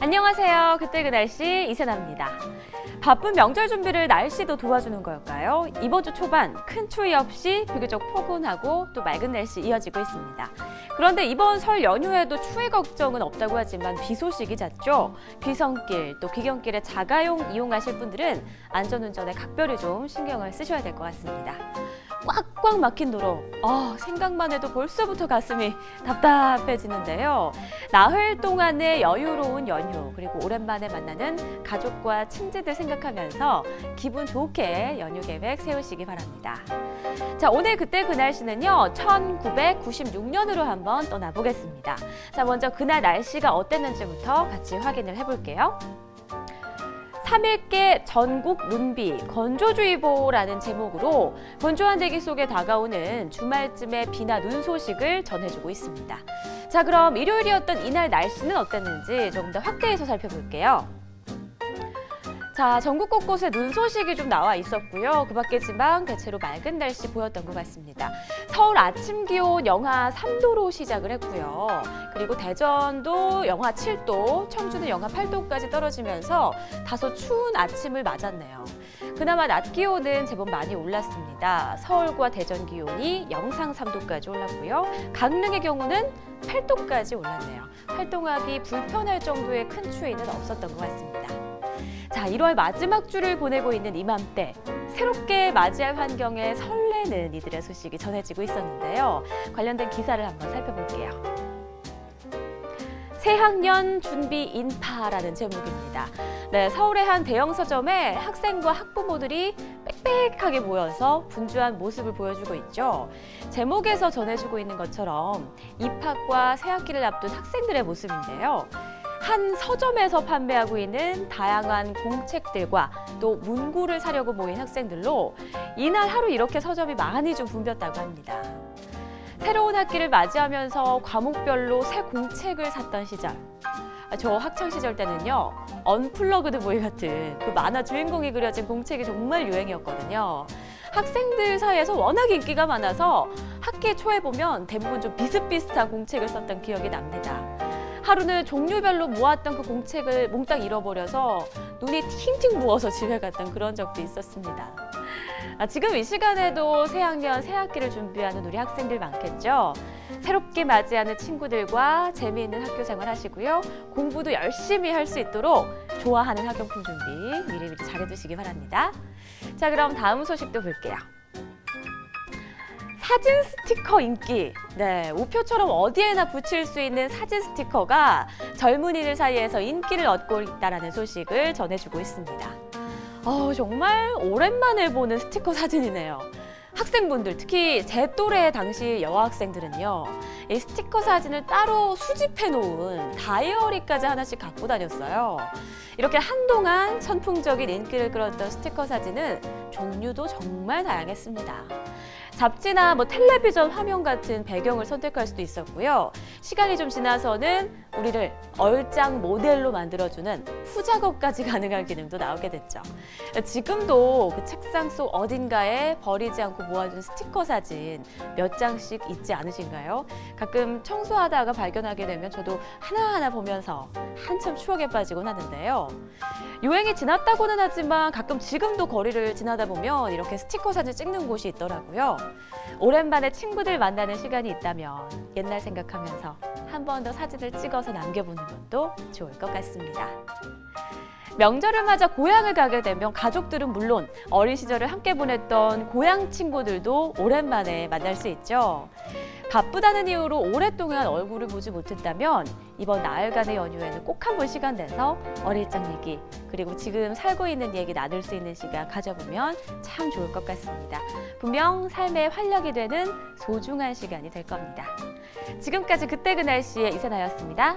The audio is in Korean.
안녕하세요. 그때 그 날씨 이세나입니다. 바쁜 명절 준비를 날씨도 도와주는 걸까요? 이번 주 초반 큰 추위 없이 비교적 포근하고 또 맑은 날씨 이어지고 있습니다. 그런데 이번 설 연휴에도 추위 걱정은 없다고 하지만 비 소식이 잦죠. 귀성길 또 귀경길에 자가용 이용하실 분들은 안전운전에 각별히 좀 신경을 쓰셔야 될 것 같습니다. 꽉꽉 막힌 도로. 아, 생각만 해도 벌써부터 가슴이 답답해지는데요. 나흘 동안의 여유로운 연휴, 그리고 오랜만에 만나는 가족과 친지들 생각하면서 기분 좋게 연휴 계획 세우시기 바랍니다. 자, 오늘 그때 그 날씨는요, 1996년으로 한번 떠나보겠습니다. 자, 먼저 그날 날씨가 어땠는지부터 같이 확인을 해볼게요. 3일께 전국 눈비 건조주의보라는 제목으로 건조한 대기 속에 다가오는 주말쯤의 비나 눈 소식을 전해주고 있습니다. 자, 그럼 일요일이었던 이날 날씨는 어땠는지 조금 더 확대해서 살펴볼게요. 자, 전국 곳곳에 눈 소식이 좀 나와 있었고요. 그 밖에 지방 대체로 맑은 날씨 보였던 것 같습니다. 서울 아침 기온 영하 3도로 시작을 했고요. 그리고 대전도 영하 7도, 청주는 영하 8도까지 떨어지면서 다소 추운 아침을 맞았네요. 그나마 낮 기온은 제법 많이 올랐습니다. 서울과 대전 기온이 영상 3도까지 올랐고요. 강릉의 경우는 8도까지 올랐네요. 활동하기 불편할 정도의 큰 추위는 없었던 것 같습니다. 자, 1월 마지막 주를 보내고 있는 이맘때 새롭게 맞이할 환경에 설레는 이들의 소식이 전해지고 있었는데요. 관련된 기사를 한번 살펴볼게요. 새학년 준비 인파라는 제목입니다. 네, 서울의 한 대형 서점에 학생과 학부모들이 빽빽하게 모여서 분주한 모습을 보여주고 있죠. 제목에서 전해주고 있는 것처럼 입학과 새학기를 앞둔 학생들의 모습인데요. 한 서점에서 판매하고 있는 다양한 공책들과 또 문구를 사려고 모인 학생들로 이날 하루 이렇게 서점이 많이 좀 붐볐다고 합니다. 새로운 학기를 맞이하면서 과목별로 새 공책을 샀던 시절. 아, 저 학창 시절 때는요 언플러그드 보이 같은 그 만화 주인공이 그려진 공책이 정말 유행이었거든요. 학생들 사이에서 워낙 인기가 많아서 학기 초에 보면 대부분 좀 비슷비슷한 공책을 썼던 기억이 납니다. 하루는 종류별로 모았던 그 공책을 몽땅 잃어버려서 눈이 팅팅 부어서 집에 갔던 그런 적도 있었습니다. 아, 지금 이 시간에도 새학년 새학기를 준비하는 우리 학생들 많겠죠? 새롭게 맞이하는 친구들과 재미있는 학교 생활 하시고요. 공부도 열심히 할 수 있도록 좋아하는 학용품 준비 미리미리 잘해두시기 바랍니다. 자, 그럼 다음 소식도 볼게요. 사진 스티커 인기. 네, 우표처럼 어디에나 붙일 수 있는 사진 스티커가 젊은이들 사이에서 인기를 얻고 있다라는 소식을 전해주고 있습니다. 어, 정말 오랜만에 보는 스티커 사진이네요. 학생분들, 특히 제 또래 당시 여학생들은요, 이 스티커 사진을 따로 수집해 놓은 다이어리까지 하나씩 갖고 다녔어요. 이렇게 한동안 선풍적인 인기를 끌었던 스티커 사진은 종류도 정말 다양했습니다. 잡지나 뭐 텔레비전 화면 같은 배경을 선택할 수도 있었고요. 시간이 좀 지나서는 우리를 얼짱 모델로 만들어주는 후작업까지 가능한 기능도 나오게 됐죠. 지금도 그 책상 속 어딘가에 버리지 않고 모아둔 스티커 사진 몇 장씩 있지 않으신가요? 가끔 청소하다가 발견하게 되면 저도 하나하나 보면서 한참 추억에 빠지곤 하는데요. 유행이 지났다고는 하지만 가끔 지금도 거리를 지나다 보면 이렇게 스티커 사진 찍는 곳이 있더라고요. 오랜만에 친구들 만나는 시간이 있다면 옛날 생각하면서 한 번 더 사진을 찍어서 남겨보는 것도 좋을 것 같습니다. 명절을 맞아 고향을 가게 되면 가족들은 물론 어린 시절을 함께 보냈던 고향 친구들도 오랜만에 만날 수 있죠. 바쁘다는 이유로 오랫동안 얼굴을 보지 못했다면 이번 나흘간의 연휴에는 꼭 한 번 시간 내서 어릴 적 얘기 그리고 지금 살고 있는 얘기 나눌 수 있는 시간 가져보면 참 좋을 것 같습니다. 분명 삶의 활력이 되는 소중한 시간이 될 겁니다. 지금까지 그때 그 날씨의 이사나였습니다.